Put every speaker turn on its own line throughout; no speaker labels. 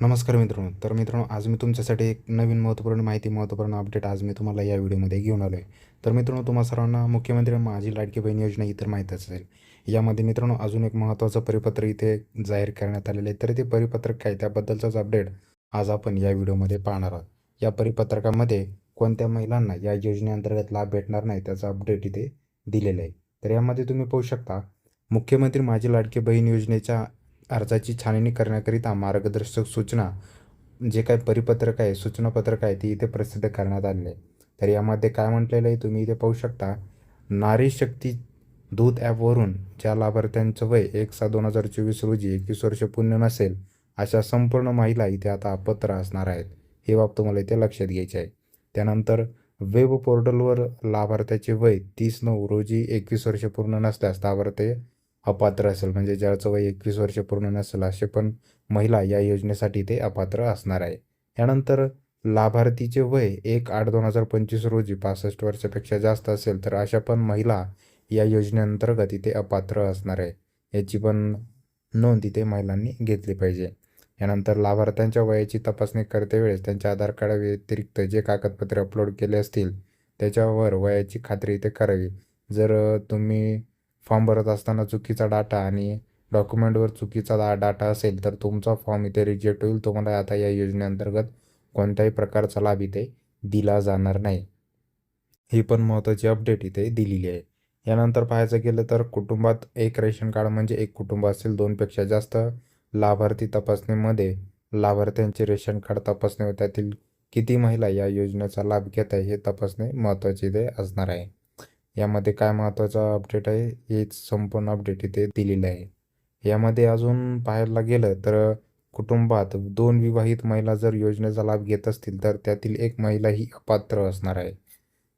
नमस्कार मित्रांनो. तर मित्रांनो आज मी तुमच्यासाठी एक नवीन महत्त्वपूर्ण माहिती महत्त्वपूर्ण अपडेट आज मी तुम्हाला या व्हिडिओमध्ये घेऊन आलो आहे तर मित्रांनो तुम्हा सर्वांना मुख्यमंत्री माझी लाडकी बहीण योजना इतर तर माहीतच असेल. यामध्ये मित्रांनो अजून एक महत्त्वाचं परिपत्र इथे जाहीर करण्यात आलेलं आहे. तर ते परिपत्रक काय? त्याबद्दलचाच अपडेट आज आपण या व्हिडिओमध्ये पाहणार आहोत. या परिपत्रकामध्ये कोणत्या महिलांना या योजनेअंतर्गत लाभ भेटणार नाही त्याचा अपडेट इथे दिलेलं आहे. तर यामध्ये तुम्ही पाहू शकता मुख्यमंत्री माझी लाडकी बहीण योजनेच्या अर्जाची छाननी करण्याकरिता मार्गदर्शक सूचना जे काही परिपत्रक आहे सूचनापत्रक आहे ती इथे प्रसिद्ध करण्यात आले आहे तर यामध्ये काय म्हटलेलं आहे तुम्ही इथे पाहू शकता नारी शक्ती दूत ॲपवरून ज्या लाभार्थ्यांचं वय एक सहा दोन हजार चोवीस रोजी एकवीस वर्ष पूर्ण नसेल अशा संपूर्ण महिला इथे आता अपत्र असणार आहेत. हे बाब तुम्हाला इथे लक्षात घ्यायची आहे. त्यानंतर वेब पोर्टलवर लाभार्थ्याचे वय तीस नऊ रोजी एकवीस वर्ष पूर्ण नसल्यास लाभार्थी अपात्र असेल. म्हणजे ज्याचं वय एकवीस वर्ष पूर्ण नसेल असे पण महिला या योजनेसाठी ते अपात्र असणार आहे. यानंतर लाभार्थीचे वय एक आठ दोन हजार पंचवीस रोजी पासष्ट वर्षापेक्षा जास्त असेल तर अशा पण महिला या योजनेअंतर्गत इथे अपात्र असणार आहे. याची पण नोंद इथे महिलांनी घेतली पाहिजे. यानंतर लाभार्थ्यांच्या वयाची तपासणी करते वेळेस त्यांच्या आधार कार्ड व्यतिरिक्त जे कागदपत्रे अपलोड केले असतील त्याच्यावर वयाची खात्री इथे करावी. जर तुम्ही फॉर्म भरत असताना चुकीचा डाटा आणि डॉक्युमेंटवर चुकीचा डा डाटा असेल तर तुमचा फॉर्म इथे रिजेक्ट होईल. तुम्हाला आता या योजनेअंतर्गत कोणत्याही प्रकारचा लाभ इथे दिला जाणार नाही. ही पण महत्त्वाची अपडेट इथे दिलेली आहे. यानंतर पाहायचं गेलं तर कुटुंबात एक रेशन कार्ड म्हणजे एक कुटुंब असेल. दोनपेक्षा जास्त लाभार्थी तपासणीमध्ये लाभार्थ्यांचे रेशन कार्ड तपासणी व त्यातील किती महिला या योजनेचा लाभ घेत आहे हे तपासणे महत्त्वाचे इथे असणार आहे. यामध्ये काय महत्त्वाचा अपडेट आहे हेच संपूर्ण अपडेट इथे दिलेलं आहे. यामध्ये अजून पाहायला गेलं तर कुटुंबात दोन विवाहित महिला जर योजनेचा लाभ घेत असतील तर त्यातील एक महिला ही अपात्र असणार आहे.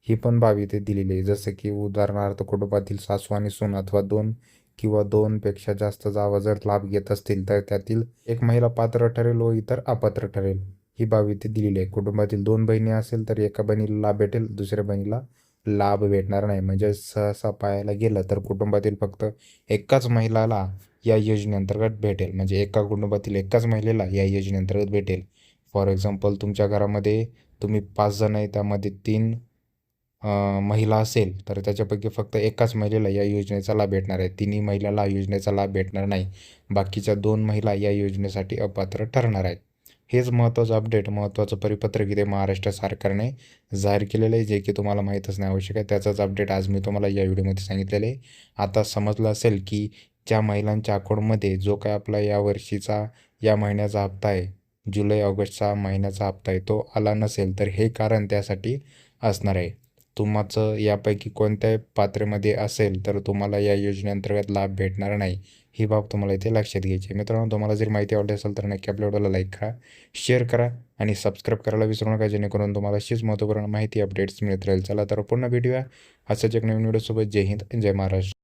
ही पण बाब इथे दिलेली आहे. जसं की उदाहरणार्थ कुटुंबातील सासू आणि सून अथवा दोन किंवा दोनपेक्षा जास्त जावा जर लाभ घेत असतील तर त्यातील एक महिला पात्र ठरेल व इतर अपात्र ठरेल. ही बाब इथे दिलेली आहे. कुटुंबातील दोन बहिणी असेल तर एका बहिणीला लाभ भेटेल दुसऱ्या बहिणीला लाभ भेटणार नाही. म्हणजे सहसा पाहायला गेलं तर कुटुंबातील फक्त एकाच महिलाला या योजनेअंतर्गत भेटेल. म्हणजे एका कुटुंबातील एकाच महिलेला या योजनेअंतर्गत भेटेल. फॉर एक्झाम्पल तुमच्या घरामध्ये तुम्ही पाच जण आहे त्यामध्ये तीन महिला असेल तर त्याच्यापैकी फक्त एकाच महिलेला या योजनेचा लाभ भेटणार आहे. तिन्ही महिलाला योजनेचा लाभ भेटणार नाही. बाकीच्या दोन महिला या योजनेसाठी अपात्र ठरणार आहेत. हेच महत्त्वाचं अपडेट महत्त्वाचं परिपत्रक इथे महाराष्ट्र सरकारने जाहीर केलेलं आहे जे की तुम्हाला माहीत असणे आवश्यक आहे. त्याचाच अपडेट आज मी तुम्हाला या व्हिडिओमध्ये सांगितलेलं आहे. आता समजलं असेल की ज्या महिलांच्या अकाउंटमध्ये जो काय आपला या वर्षीचा या महिन्याचा हप्ता आहे जुलै ऑगस्टचा महिन्याचा हप्ता आहे तो आला नसेल तर हे कारण त्यासाठी असणार आहे. तुमचं यापैकी कोणत्याही पात्रेमध्ये असेल तर तुम्हाला या योजनेअंतर्गत लाभ भेटणार नाही. ही बाब तुम्हाला इथे लक्षात घ्यायची आहे. मित्रांनो तुम्हाला जर माहिती आवडली असेल तर नक्की आपल्या व्हिडिओला लाईक करा शेअर करा आणि सबस्क्राईब करायला विसरू नका जेणेकरून तुम्हाला अशीच महत्त्वपूर्ण माहिती अपडेट्स मिळत राहील. चला तर पुन्हा भेटूया. असंच एक नवीन व्हिडिओसोबत. जय हिंद जय महाराष्ट्र.